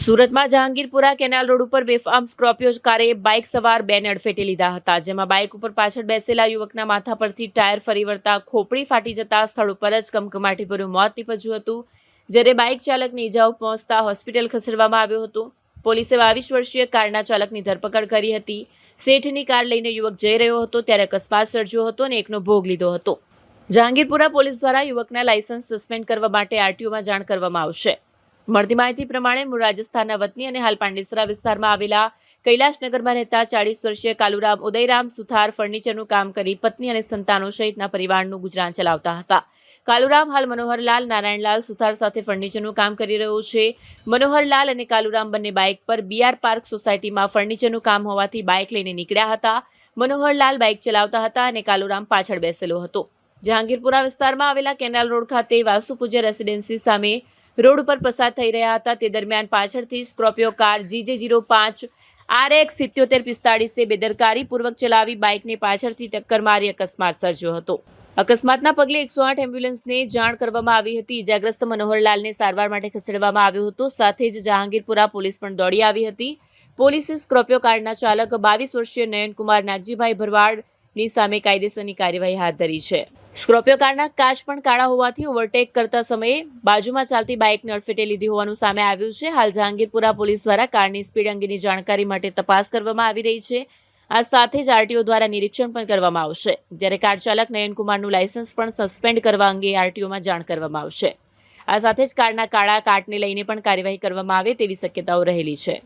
સુરતમાં Jahangirpura canal road ઉપર બેફામ સ્કોર્પિયો કારે બાઇક સવાર બેને અડફેટે લીધા હતા, જેમાં બાઇક ઉપર પાછળ બેસેલા યુવકના માથા પરથી ટાયર ફરી વળતા ખોપડી ફાટી જતા સ્થળ ઉપર જ કમકમાટીભર્યું મોત નીપજ્યું હતું, જ્યારે બાઇક ચાલકને ઇજાઓ પહોંચતા હોસ્પિટલ ખસેડવામાં આવ્યો હતો. પોલીસે બાવીસ વર્ષીય કારના ચાલકની ધરપકડ કરી હતી. શેઠની કાર લઈને યુવક જઈ રહ્યો હતો, ત્યારે અકસ્માત સર્જ્યો હતો અને એકનો ભોગ લીધો હતો. જહાંગીરપુરા પોલીસ દ્વારા યુવકના લાયસન્સ સસ્પેન્ડ કરવા માટે આરટીઓમાં જાણ કરવામાં આવશે. મળતી માહિતી પ્રમાણે મૂળ રાજસ્થાનના વતની અને હાલ પાંડેસરા વિસ્તારમાં આવેલા કૈલાશનગરમાં રહેતા ચાળીસ વર્ષીય કાલુરામ ઉદયરામ સુથાર ફર્નિચરનું કામ કરી પત્ની અને સંતાનો સહિતના પરિવારનું ગુજરાન ચલાવતા હતા. કાલુરામ હાલ મનોહરલાલ, નારાયણલાલ સુથાર સાથે ફર્નિચરનું કામ કરી રહ્યો છે. મનોહરલાલ અને કાલુરામ બંને બાઇક પર બીઆર પાર્ક સોસાયટીમાં ફર્નિચરનું કામ હોવાથી બાઇક લઈને નીકળ્યા હતા. મનોહરલાલ બાઇક ચલાવતા હતા અને કાલુરામ પાછળ બેસેલો હતો. જહાંગીરપુરા વિસ્તારમાં આવેલા કેનાલ રોડ ખાતે વાસુપૂજ્ય રેસિડેન્સી સામે રોડ ઉપર પસાર થઈ રહ્યા હતા. તે દરમિયાન પાછળથી સ્કોર્પિયો કાર જીજે જીરો પાંચ આર એક સિત્યોતેર પિસ્તાળીસે બેદરકારીપૂર્વક ચલાવી બાઇકને પાછળથી ટક્કર મારી અકસ્માત સર્જ્યો હતો. અકસ્માતના પગલે એકસો આઠ એમ્બ્યુલન્સને જાણ કરવામાં આવી હતી. ઇજાગ્રસ્ત મનોહરલાલને સારવાર માટે ખસેડવામાં આવ્યો હતો. સાથે જ જહાંગીરપુરા પોલીસ પણ દોડી આવી હતી. પોલીસે સ્કોર્પિયો કારના ચાલક બાવીસ વર્ષીય નયનકુમાર નાગજીભાઈ ભરવાડની સામે કાયદેસરની કાર્યવાહી હાથ ધરી છે. સ્કોર્પિયો કારના કાચ પણ કાળા હોવાથી ઓવરટેક કરતા સમયે બાજુમાં ચાલતી બાઇકને અડફેટે લીધી હોવાનું સામે આવ્યું છે. હાલ જહાંગીરપુરા પોલીસ દ્વારા કારની સ્પીડ અંગેની જાણકારી માટે તપાસ કરવામાં આવી રહી છે. આ સાથે જ આરટીઓ દ્વારા નિરીક્ષણ પણ કરવામાં આવશે. જ્યારે કાર ચાલક નયનકુમારનું લાયસન્સ પણ સસ્પેન્ડ કરવા અંગે આરટીઓમાં જાણ કરવામાં આવશે. આ સાથે જ કારના કાળા કાટને લઈને પણ કાર્યવાહી કરવામાં આવે તેવી શક્યતાઓ રહેલી છે.